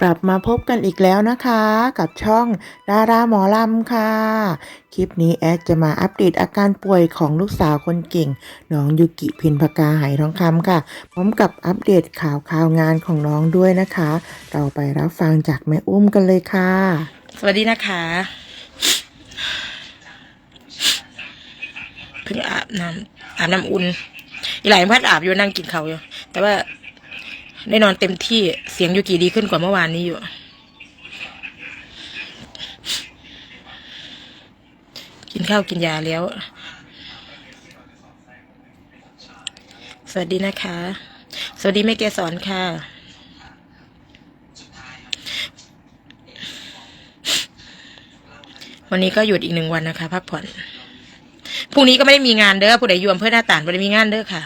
กลับมาพบกันอีกแล้วนะคะ กับช่องดาราหมอลำค่ะ คลิปนี้แอดจะมาอัปเดตอาการป่วยของลูกสาวคนเก่ง น้องยุกิพินพกาไหทองคำค่ะ พร้อมกับอัปเดตข่าวข่าวงานของน้องด้วยนะคะ เราไปรับฟังจากแม่อุ้มกันเลยค่ะ สวัสดีนะคะเพิ่งอาบน้ำอาบน้ำอุ่นอีหลายพัดอาบอยู่นั่งกินเขาวอยู่แต่ว่า ได้นอนเต็มที่เสียงยูกีดีขึ้นกว่าเมื่อวานนี้อยู่ กินข้าวกินยาแล้ว สวัสดีนะคะ สวัสดีแม่เกสรค่ะวันนี้ก็หยุดอีกหนึ่งวันนะคะ พักผ่อน พรุ่งนี้ก็ไม่ได้มีงานเด้อผู้ใดอยู่อำเภอหน้าต่างไม่ได้มีงานเด้อค่ะ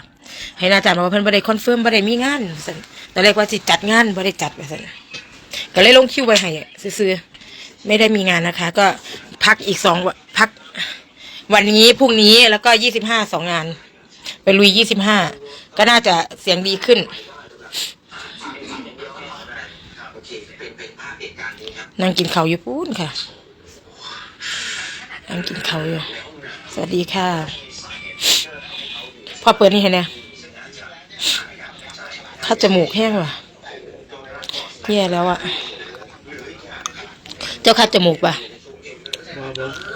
ให้หน้าต่างมาว่าเพิ่นบ่ได้คอนเฟิร์มบ่ได้มีงานสัน ตอนแรกว่าสิจัดงานบ่ได้จัดว่าซั่นก็เลยลงคิวไว้ให้ซื่อไม่ได้มีงานนะคะ ก็พักอีกสองวันพักวันนี้พรุ่งนี้แล้วก็ยี่สิบห้าสองงาน ไปลุยยี่สิบห้าก็น่าจะเสียงดีขึ้นนั่งกินเขาวอยู่ปูนค่ะนั่งกินเขาวอยู่ สวัสดีค่ะ พอเปิดนี่เห็นไหม คัดจมูกแห้งว่ะแย่แล้วอะ เจ้าคัดจมูกป่ะ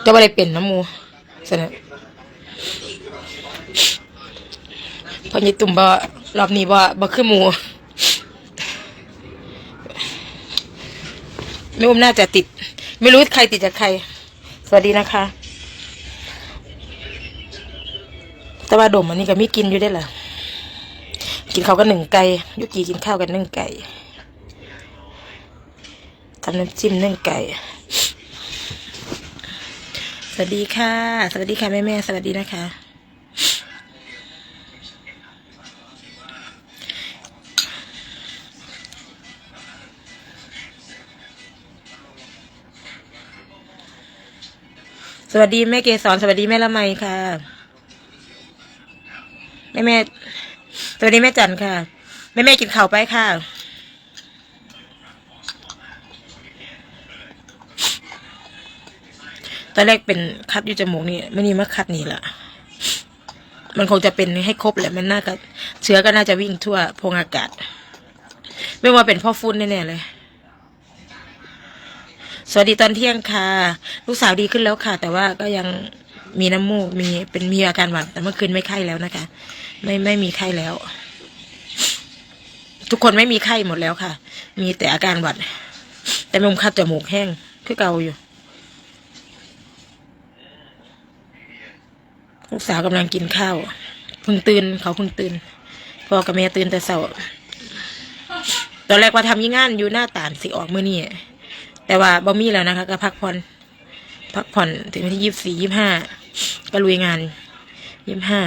เจ้าอะไรเป็นน้ำมูสนะพอยี่ตุ่มบ่รอบนี้บ่บ่ขึ้นมูไม่อุ้มน่าจะติด ไม่รู้ใครติดจากใคร สวัสดีนะคะ แต่ว่าดมอันนี้ก็มีกินอยู่ได้หรอ กินข้าวกันหนึ่งไก่ยุกีกินข้าวกันหนึ่งไก่ทำน้ำจิ้มหนึ่งไก่ สวัสดีค่ะ สวัสดีค่ะแม่แม่สวัสดีนะคะ สวัสดีแม่เกสรสวัสดีแม่ละไมค่ะแม่แม่ สวัสดีแม่จันค่ะ แม่แม่กินข้าวไปค่ะ ตอนแรกเป็นคัดอยู่จมูกนี่ไม่นี่มาคัดนี่แหละมันคงจะเป็นให้ครบแหละมันน่าจะเชื้อก็น่าจะวิ่งทั่วพงอากาศ ไม่ว่าเป็นพ่อฟุ้นแน่ๆเลย สวัสดีตอนเที่ยงค่ะ ลูกสาวดีขึ้นแล้วค่ะ แต่ว่าก็ยัง มีน้ำมูกมีเป็นมีอาการหวัด แต่เมื่อคืนไม่ไข้แล้วนะคะ ไม่ไม่มีไข้แล้ว ทุกคนไม่มีไข้หมดแล้วค่ะ มีแต่อาการหวัด แต่มุมคัดจมูกแห้งคือเกาอยู่ลูกสาวกำลังกินข้าวเพิ่งตื่นเขาเพิ่งตื่นพ่อกับแม่ตื่นแต่เช้าตอนแรกว่าทำยี่งานอยู่หน้าต่านสิออกเมื่อนี่แต่ว่าบ่มีแล้วนะคะก็พักผ่อน พักผ่อนถึงวันที่ยี่สี่ยี่ห้าก็ลุยงานยี่ห้า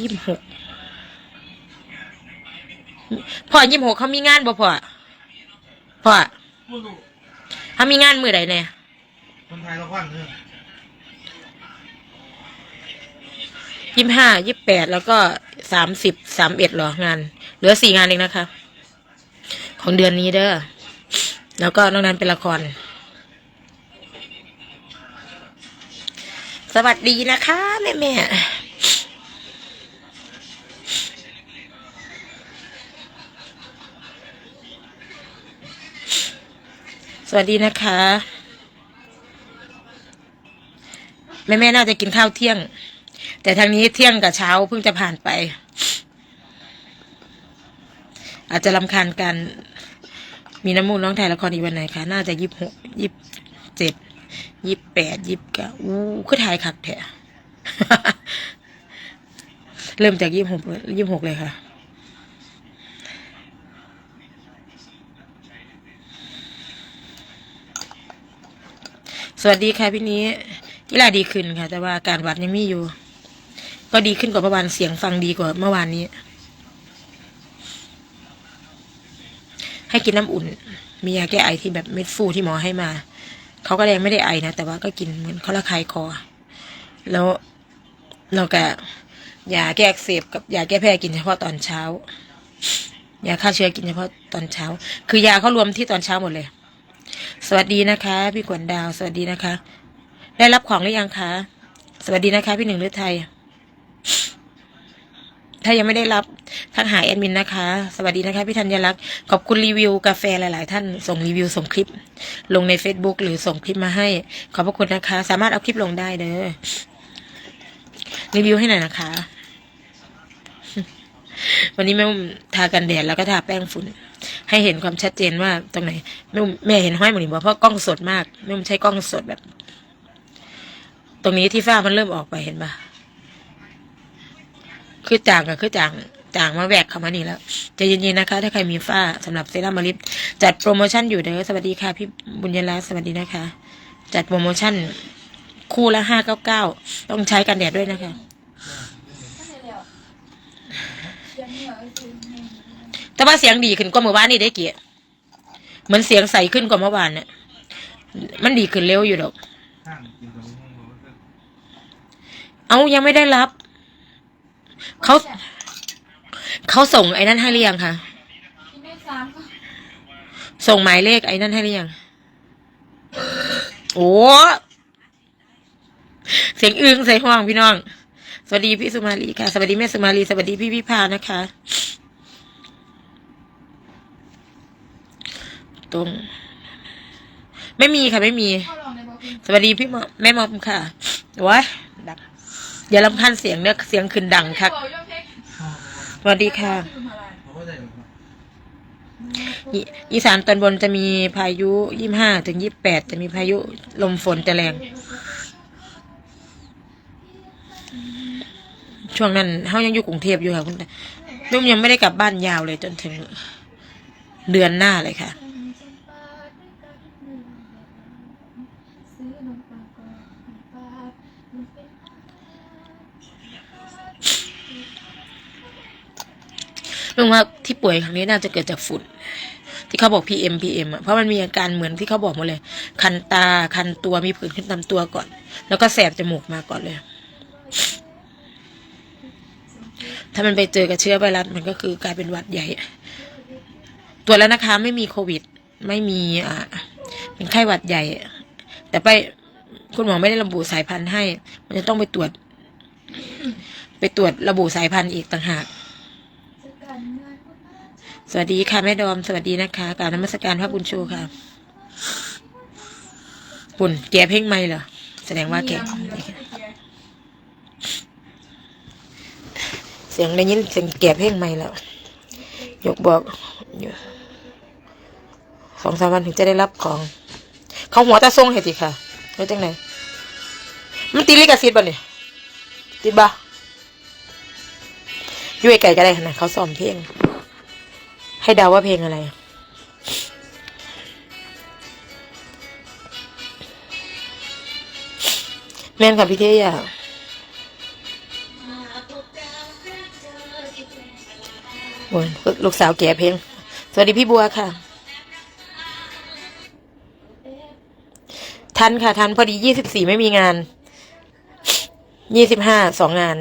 ยี่หกพ่อยี่หกเขามีงานบ่พ่อพ่อไม่รู้เขามีงานมือใดเนี่ยคนไทยละควันเนี่ยยี่ห้ายี่แปดแล้วก็สามสิบสามเอ็ดหรองาน เหลือสี่งานเองนะคะ ของเดือนนี้เด้อแล้วก็นอกนั้นเป็นละคร สวัสดีนะคะแม่แม่สวัสดีนะคะ แม่แม่น่าจะกินข้าวเที่ยง แต่ทางนี้เที่ยงกับเช้าเพิ่งจะผ่านไป อาจจะลำคาญกัน มีน้ำมูกน้องถ่ายละครอีกวันไหนคะ น่าจะยี่สิบหกยี่สิบเจ็ด ยี่สิบแปดยี่สิบเก้าอู้คือถ่ายขักแท้เริ่มจากยี่สิบหกยี่สิบหกเลยค่ะสวัสดีค่ะพี่นี้กีฬาดีขึ้นค่ะ แต่ว่าการวัดยังมีอยู่ ก็ดีขึ้นกว่าเมื่อวานเสียงฟังดีกว่าเมื่อวานนี้ ให้กินน้ำอุ่น มียาแก้ไอที่แบบเม็ดฟูที่หมอให้มา เขาก็ยังไม่ได้ไอนะ แต่ว่าก็กินเหมือนเขาระคายคอ แล้วเราก็ยาแก้อักเสบกับยาแก้แพ้กินเฉพาะตอนเช้ายาฆ่าเชื้อกินเฉพาะตอนเช้า คือยาเขารวมที่ตอนเช้าหมดเลย สวัสดีนะคะ พี่ขวัญดาว สวัสดีนะคะ ได้รับของหรือยังคะ สวัสดีนะคะ พี่หนึ่งฤทัย ถ้ายังไม่ได้รับทักหาแอดมินนะคะ สวัสดีนะคะพี่ธัญลักษณ์ขอบคุณรีวิวกาแฟหลาย ๆ ท่านส่งรีวิวส่งคลิป ลงใน Facebook หรือส่งคลิปมาให้ ขอบพระคุณนะคะ สามารถเอาคลิปลงได้เด้อรีวิวให้หน่อยนะคะ วันนี้แม่มทากันแดดแล้วก็ทาแป้งฝุ่น ให้เห็นความชัดเจนว่าตรงไหนแม่แม่เห็นห้อยหมดนี่บอกเพราะกล้องสดมากแม่มใช้กล้องสดแบบ ตรงนี้ที่ฝ้ามันเริ่มออกไปเห็นปะ คือจางกับคือจางจางมาแหวกเข้ามานี่แล้วใจะเย็นๆนะคะ ถ้าใครมีฝ้าสำหรับเซรั่มมาลิปจัดโปรโมชั่นอยู่เด้อสวัสดีค่ะพี่บุญยรัตน์สวัสดีนะคะ จัดโปรโมชั่นคู่ละห้าเก้าเก้าต้องใช้กันแดดด้วยนะคะแต่ว่าเสียงดีขึ้นกว่าเมื่อวานนี่ได้เกียเหมือนเสียงใสขึ้นกว่าเมื่อวานเนี่ยมันดีขึ้นเร็วอยู่ดอกข้างกินตรงนี้มันก็เอายังไม่ได้รับ เขาเขาส่งไอ้นั่นให้หรือยังคะส่งหมายเลขไอ้นั่นให้หรือยังโอ้เสียงอึ้งใส่ห้องพี่น้อง สวัสดีพี่สุมาลีค่ะ สวัสดีแม่สุมาลี สวัสดีพี่พิพานะคะ ตรง ไม่มีค่ะ ไม่มี สวัสดีพี่หมอแม่หมอมค่ะว้ายดัง อย่าลำพันเสียงเนื้อเสียงขึ้นดังค่ะสวัสดีค่ะอีสานตอนบนจะมีพายุยี่ห้าถึงยี่แปดจะมีพายุลมฝนจะแรง ช่วงนั้นเขายังอยู่กรุงเทพอยู่ค่ะคุณแต่นุ่มยังไม่ได้กลับบ้านยาวเลยจนถึงเดือนหน้าเลยค่ะ ลุงว่าที่ป่วยครั้งนี้น่าจะเกิดจากฝุ่น ที่เขาบอก PM PM อะเพราะมันมีอาการเหมือนที่เขาบอกหมาเลย คันตาคันตัวมีผื่นขึ้นตามตัวก่อน แล้วก็แสบจมูกมาก่อนเลย ถ้ามันไปเจอกับเชื้อไวรัสมันก็คือกลายเป็นหวัดใหญ่ตรวจแล้วนะคะไม่มีโควิด ไม่มีอ่าเป็นไข้หวัดใหญ่ แต่ไปคุณหมอไม่ได้ระบุสายพันธุ์ให้ มันจะต้องไปตรวจ ไปตรวจระบุสายพันธุ์อีกต่างหาก สวัสดีค่ะแม่ดอม สวัสดีนะคะกล่าวนมัสการพระบุญชูค่ะปุ่นแกเพ่งไม่เหรอ แสดงว่าแกเสียงได้ยินเสียงแกเพ่งไม่แล้ว ยกบอกอยู่สองสามวันถึงจะได้รับของ เขาหัวตาทรงเหตุสิค่ะแล้วจังไหนมันตีลิกาซีดบ่เนี่ยติดบ่อยู่ไกลๆก็ได้ขนาดเขาซ้อมเพลง ให้เดาว่าเพลงอะไร แม่นค่ะพี่เทียโอ้ยลูกสาวแก่เพลง สวัสดีพี่บัวค่ะ ทันค่ะ ทันพอดียี่สิบสี่ไม่มีงานยี่สิบห้าสองงาน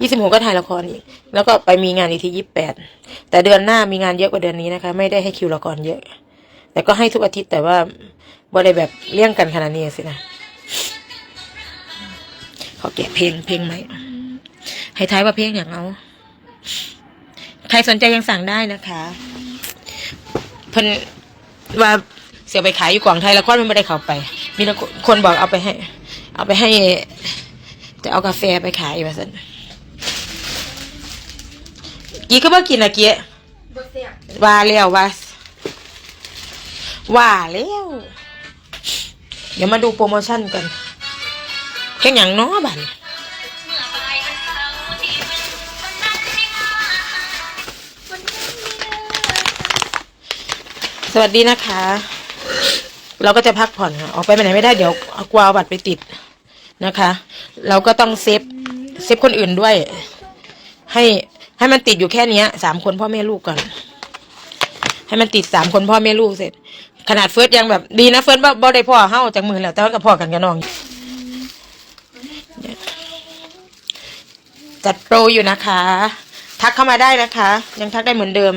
ยี่สิบหกก็ถ่ายละครอีก แล้วก็ไปมีงานอีกทียี่สิบแปดแต่เดือนหน้ามีงานเยอะกว่าเดือนนี้นะคะ ไม่ได้ให้คิวละครเยอะ แต่ก็ให้ทุกอาทิตย์แต่ว่าบ่ได้แบบเลี่ยงกันขนาดนี้สินะขาแกะเพลงเพลงใหม่ให้ท้ายว่าเพลงอย่างเอาใครสนใจยังสั่งได้นะคะเพิ่นว่าเสียไปขายอยู่กวางไทยแล้วก็มันไม่ได้เข้าไป มีคนบอกเอาไปให้ เอาไปให้ จะเอากาแฟไปขายมาสัน กี้ก็บ่กินอะกี้ว่าแล้วว่าว่าแล้วเดี๋ยวมาดูโปรโมชั่นกันเพลงอย่างเน้อบันสวัสดีนะคะ เราก็จะพักผ่อนค่ะออกไปไหนไม่ได้เดี๋ยวเอากวาวบัตรไปติดนะคะ เราก็ต้องเซฟเซฟคนอื่นด้วย ให้ ให้มันติดอยู่แค่เนี้ยสามคนพ่อแม่ลูกก่อน ให้มันติดสามคนพ่อแม่ลูกเสร็จ ขนาดเฟิร์สยังแบบดีนะเฟิร์สบ่บได้พ่อเฮ้าจากมือแล้ว แต่ว่ากับพ่อกันกับน้องจัดโปรอยู่นะคะ ทักเข้ามาได้นะคะ ยังทักได้เหมือนเดิม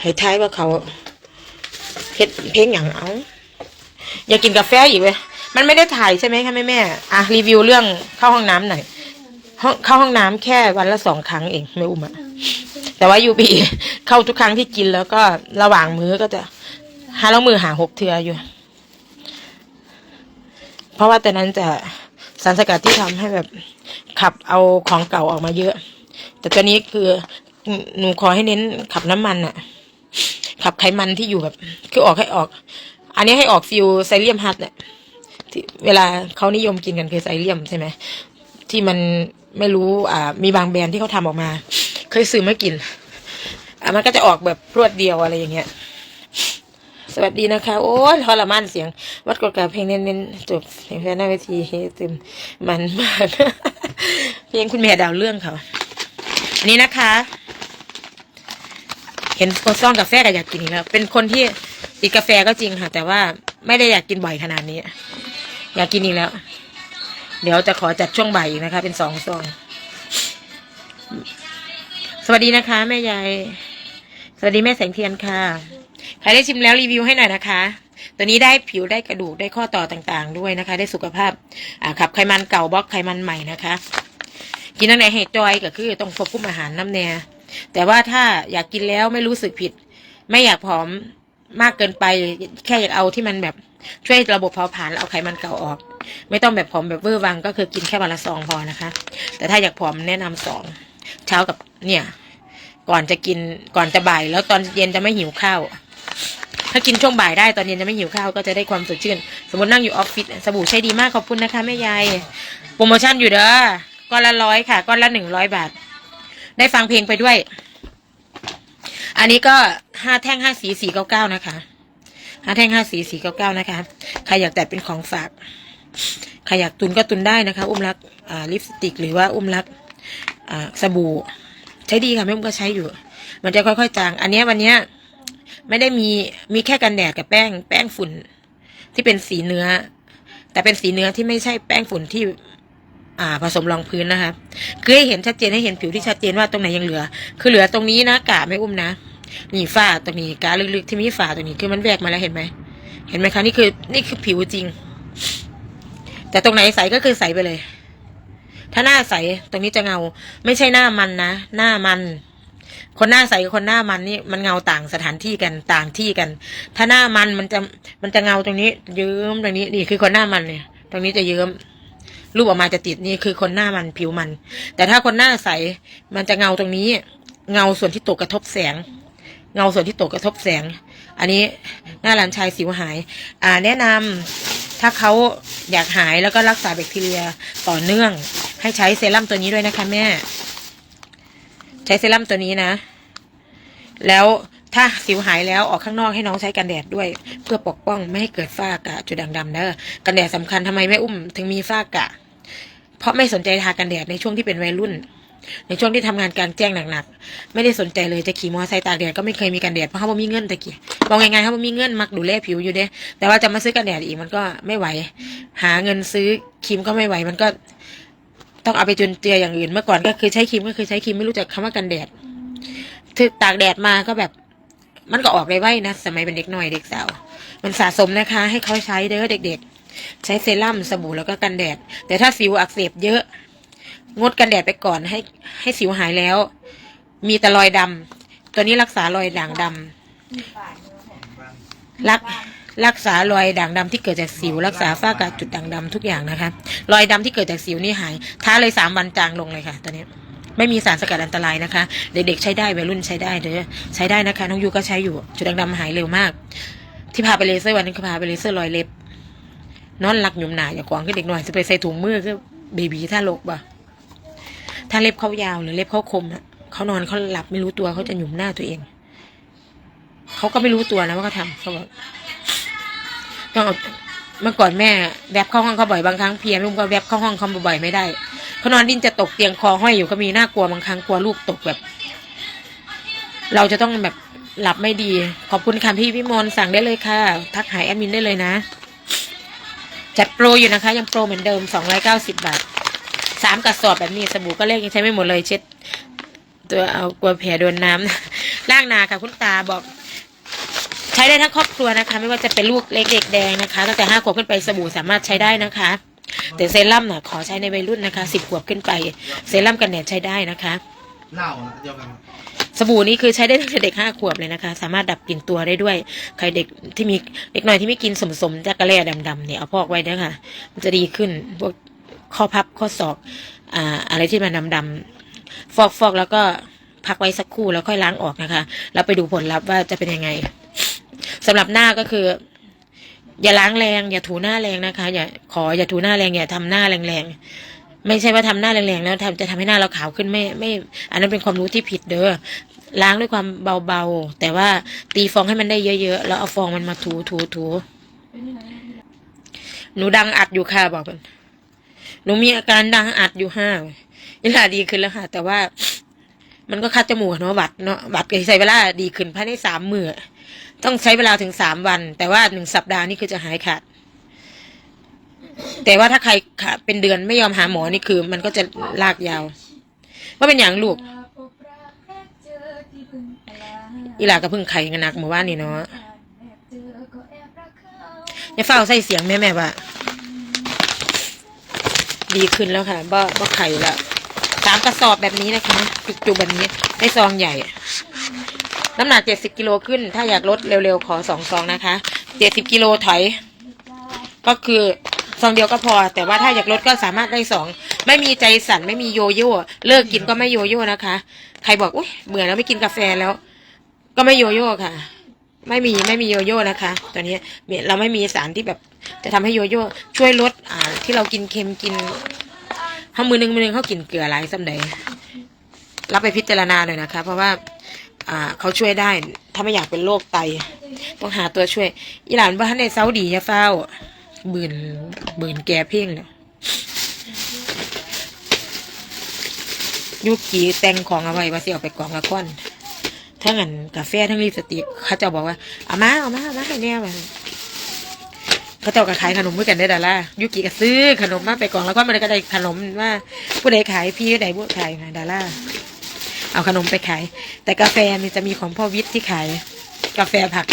ให้ท้ายว่าเขาเพชรเพลงอย่างเอา อยากกินกาแฟอีกเว้ย มันไม่ได้ถ่ายใช่ไหมคะแม่แม่อะรีวิวเรื่องเข้าห้องน้ำหน่อยห้องเข้าห้องน้ำแค่วันละสองครั้งเองไม่อุ้มอะแต่ว่ายูบีเข้าทุกครั้งที่กินแล้วก็ระหว่างมื้อก็จะหาแล้วมือหาหกเทืออยู่ เพราะว่าแต่นั้นจะสารสกัดที่ทำให้แบบขับเอาของเก่าออกมาเยอะ แต่ตัวนี้คือหนูขอให้เน้นขับน้ำมันอะขับไขมันที่อยู่แบบ คือออกให้ออก อันนี้ให้ออกฟิวไซเลียมฮัทเนี่ย เวลาเขานิยมกินกันคือไซเลียมใช่ไหมที่มันไม่รู้อ่ามีบางแบรนด์ที่เขาทำออกมา เคยซื้อมากินอะมันก็จะออกแบบรวดเดียวอะไรอย่างเงี้ย สวัสดีนะคะ โอ้ยทรมานเสียง วัดกดกับเพลงเน้นๆจบเพลงแฟนหน้าเวทีเฮต็มมันมากเพลงคุณแม่ดาวเรื่องเขาอันนี้นะคะ เห็นคนซ่องกาแฟก็อยากกินอีกแล้ว เป็นคนที่ติดกาแฟก็จริงค่ะ แต่ว่าไม่ได้อยากกินบ่อยขนาดนี้ อยากกินอีกแล้ว เดี๋ยวจะขอจัดช่วงบ่ายอีกนะคะ เป็นสองซอง สวัสดีนะคะ แม่ยาย สวัสดีแม่แสงเทียนค่ะ ใครได้ชิมแล้วรีวิวให้หน่อยนะคะ ตัวนี้ได้ผิวได้กระดูกได้ข้อต่อต่างๆ ด้วยนะคะ ได้สุขภาพอ่าขับไขมันเก่าบล็อกไขมันใหม่นะคะ กินตั้งแต่เหตุจอยก็คือต้องควบคุมอาหารน้ำแน่แต่ว่าถ้าอยากกินแล้วไม่รู้สึกผิด ไม่อยากผอมมากเกินไป แค่อยากเอาที่มันแบบ ช่วยระบบเผาผลาญแล้วเอาไขมันเก่าออก ไม่ต้องแบบผอมแบบเวอร์วังก็คือกินแค่วันละซองพอนะคะ แต่ถ้าอยากผอมแนะนำสองเช้ากับเนี่ย ก่อนจะกินก่อนจะบ่าย แล้วตอนเย็นจะไม่หิวข้าวถ้ากินช่วงบ่ายได้ตอนเย็นจะไม่หิวข้าวก็จะได้ความสดชื่น สมมตินั่งอยู่ออฟฟิศสบู่ใช้ดีมากขอบคุณนะคะแม่ยายโปรโมชั่นอยู่เด้อก้อนละร้อยค่ะก้อนละหนึ่งร้อยบาท ได้ฟังเพลงไปด้วย อันนี้ก็ห้าแท่งห้าสีสี่เก้าเก้านะคะ ห้าแท่งห้าสีสี่เก้าเก้านะคะ ใครอยากแต่เป็นของฝาก ใครอยากตุนก็ตุนได้นะคะ อุ้มรักอ่าลิปสติก หรือว่าอุ้มรักอ่าสบู่ ใช้ดีค่ะแม่อุ้มก็ใช้อยู่ มันจะค่อยๆจาง อันนี้วันเนี้ยไม่ได้มีมีแค่กันแดดกับแป้ง แป้งฝุ่นที่เป็นสีเนื้อ แต่เป็นสีเนื้อที่ไม่ใช่แป้งฝุ่นที่อ่าผสมรองพื้นนะคะคือให้เห็นชัดเจนให้เห็นผิวที่ชัดเจนว่าตรงไหนยังเหลือ คือเหลือตรงนี้นะกะไม่อุ้มนะ นี่ฝ้าตรงนี้กาลึกๆที่มีฝ้าตรงนี้คือมันแวกมาแล้วเห็นไหมเห็นไหมคะนี่คือ นี่คือผิวจริง แต่ตรงไหนใสก็คือใสไปเลย ถ้าหน้าใสตรงนี้จะเงา ไม่ใช่หน้ามันนะหน้ามัน คนหน้าใสกับคนหน้ามันนี่มันเงาต่างสถานที่กันต่างที่กัน ถ้าหน้ามันมันจะมันจะเงาตรงนี้เยิ้มตรงนี้นี่คือคนหน้ามันเนี่ย ตรงนี้จะเยิ้มรูปออกมาจะติดนี่คือคนหน้ามันผิวมัน แต่ถ้าคนหน้าใสมันจะเงาตรงนี้ เงาส่วนที่ตกกระทบแสง เงาส่วนที่ตกกระทบแสง อันนี้หน้าหลานชายสิวหาย อ่าแนะนำถ้าเขาอยากหายแล้วก็รักษาแบคทีเรียต่อเนื่อง ให้ใช้เซรั่มตัวนี้ด้วยนะคะ แม่ ใช้เซรั่มตัวนี้นะ แล้วถ้าสิวหายแล้วออกข้างนอกให้น้องใช้กันแดดด้วย เพื่อปกป้องไม่ให้เกิดฝ้ากระจุดด่างดำเด้อกันแดดสำคัญทำไมแม่อุ้มถึงมีฝ้ากระเพราะไม่สนใจทากันแดดในช่วงที่เป็นวัยรุ่น ในช่วงที่ทำงานกางแจ้งหนักๆ ไม่ได้สนใจเลยจะขี่มอเตอร์ไซค์ตากแดดก็ไม่เคยมีกันแดดเพราะเขาบ่มีเงินตะเกี้บอกยังไงเขาบ่มีเงินมักดูแลผิวอยู่เด้แต่ว่าจะมาซื้อกันแดดอีกมันก็ไม่ไหว หาเงินซื้อครีมก็ไม่ไหวมันก็ต้องเอาไปจุนเจืออย่างอื่นเมื่อก่อนก็คือใช้ครีมก็คือใช้ครีมไม่รู้จักคำว่ากันแดดถึงตากแดดมาก็แบบมันก็ออกไวๆนะ สมัยเป็นเด็กหน่อยเด็กสาว มันสะสมนะคะ ให้เขาใช้เด้อเด็ก ๆ ใช้เซรั่มสบู่แล้วก็กันแดด แต่ถ้าสิวอักเสบเยอะ งดกันแดดไปก่อนให้ให้สิวหายแล้ว มีแต่รอยดำตัวนี้รักษารอยด่างดำรักรักษารอยด่างดำที่เกิดจากสิว รักษาฝ้ากระจุดด่างดำทุกอย่างนะคะรอยดำที่เกิดจากสิวนี่หายท้าเลยสามวันจางลงเลยค่ะ ตัวนี้ไม่มีสารสกัดอันตรายนะคะ เด็กๆใช้ได้วัยรุ่นใช้ได้เด้อใช้ได้นะคะ น้องยูก็ใช้อยู่ จุดด่างดำหายเร็วมาก ที่พาไปเลเซอร์วันนึงคือพาไปเลเซอร์รอยเล็บนอนหลักหยุมหนาอย่ากวางขึ้เด็กหน่อยจะไปใส่ถุงมือก็เบบีถ้าลกบ่ ถ้าเล็บเขายาวหรือเล็บเขาคมอะเขานอนเขาหลับไม่รู้ตัวเขาจะหยุมหน้าตัวเอง เขาก็ไม่รู้ตัวนะว่าเขาทำเขาบอกต้องเอาเมื่อก่อนแม่แวบเข้าห้องเขาบ่อยบางครั้งเพียรุ่มก็แวบเข้าห้องเขาบ่อยไม่ได้เขานอนดิ้นจะตกเตียงคอห้อยอยู่ก็มีน่ากลัวบางครั้งกลัวลูกตกแบบ เราจะต้องแบบหลับไม่ดี ขอบคุณค่ะพี่พิมลสั่งได้เลยค่ะ ทักหายแอดมินได้เลยนะ จัดโปรอยู่นะคะ ยังโปรเหมือนเดิมสองร้อยเก้าสิบบาท สามกระสอบแบบนี้สบู่ก็เล็กยังใช้ไม่หมดเลยเช็ด ตัวเอากลัวแผลโดนน้ำล่างนาค่ะคุณตาบอก ใช้ได้ทั้งครอบครัวนะคะ ไม่ว่าจะเป็นลูกเล็กเด็กแดงนะคะตั้งแต่ห้าขวบขึ้นไปสบู่สามารถใช้ได้นะคะ แต่เซรั่มน่ะขอใช้ในวัยรุ่นนะคะสิบขวบขึ้นไป เซรั่มกันแดดใช้ได้นะคะเหล้าเดียวกันสบู่นี้คือใช้ได้ตั้งแต่เด็กห้าขวบเลยนะคะ สามารถดับกลิ่นตัวได้ด้วย ใครเด็กที่มีเด็กหน่อยที่ไม่กินสมสมๆจักระแล่ดำๆเนี่ยเอาพอกไว้นะคะมันจะดีขึ้นพวก ข้อพับข้อศอกอ่าอะไรที่มันดำๆฟอกฟอกแล้วก็พักไว้สักครู่แล้วค่อยล้างออกนะคะ แล้วไปดูผลลัพธ์ว่าจะเป็นยังไงสำหรับหน้าก็คือ อย่าล้างแรง อย่าถูหน้าแรงนะคะ อย่าขออย่าถูหน้าแรงอย่าทำหน้าแรงๆไม่ใช่ว่าทำหน้าแรงๆแล้วทำจะทำให้หน้าเราขาวขึ้นไม่ไม่ อันนั้นเป็นความรู้ที่ผิดเด้อล้างด้วยความเบาๆ แต่ว่าตีฟองให้มันได้เยอะๆ แล้วเอาฟองมันมาถูถูถูหนูดังอัดอยู่ค่ะบอกมัน หนูมีอาการดังอัดอยู่ห้านี่ล่ะดีขึ้นแล้วค่ะ แต่ว่า มันก็คัดจมูกเนาะบัดเนาะบัดก็ใช้เวลาดีขึ้นภายในสามมือต้องใช้เวลาถึงสามวัน แต่ว่าหนึ่งสัปดาห์นี่คือจะหายขาด แต่ว่าถ้าใครเป็นเดือนไม่ยอมหาหมอนี่คือ มันก็จะลากยาวว่าเป็นอย่างลูกอีหลาก็เพิ่งไข่กันหนักเมื่อวานนี่เนาะอย่าเฝ้าใส่เสียงแม่แม่ว่า ดีขึ้นแล้วค่ะบ่บ่ไข่แล้วสามกระสอบแบบนี้นะคะจุกๆแบบนี้ได้ซองใหญ่ น้ำหนักเจ็ดสิบกิโลขึ้น ถ้าอยากลดเร็วๆขอสองซองนะคะเจ็ดสิบกิโลถอย ก็คือซองเดียวก็พอ แต่ว่าถ้าอยากลดก็สามารถได้สองไม่มีใจสั่นไม่มีโยโย่เลิกกินก็ไม่โยโย่นะคะ ใครบอกอุ้ยเบื่อแล้วไม่กินกาแฟแล้ว ก็ไม่โยโย่ค่ะ ไม่มีไม่มีโยโย่นะคะตัวนี้เราไม่มีสารที่แบบจะทำให้โยโย่ช่วยลดอ่า ที่เรากินเค็มกินห้ามือหนึงมือหนึงเขากินเกลือหลายสำใดรับไปพิจารณาหน่อยนะคะ เพราะว่าอ่าเขาช่วยได้ ถ้าไม่อยากเป็นโรคไต ต้องหาตัวช่วยอีหลานบ้านในเซาดีอย่าเฝ้าบืนบืนแกเพ่งเลยยุกีแต่งของเอาไว้ว่าสิเอาไปกองละก้อน ทั้งอันกาแฟทั้งลิปสติกเขาเจะบอกว่าเอามาเอามาเอามาให้แน่มาเขาเจ้าก็ขายขนมด้วยกันได้ดาล่ายุกิก็ซื้อขนมมาไปกองแล้วก็มันก็ได้ขนมว่าผู้ใดขายพี่ผู้ใดผู้ขายนะดาล่าเอาขนมไปขาย แต่กาแฟมันจะมีของพ่อวิทย์ที่ขาย กาแฟผัก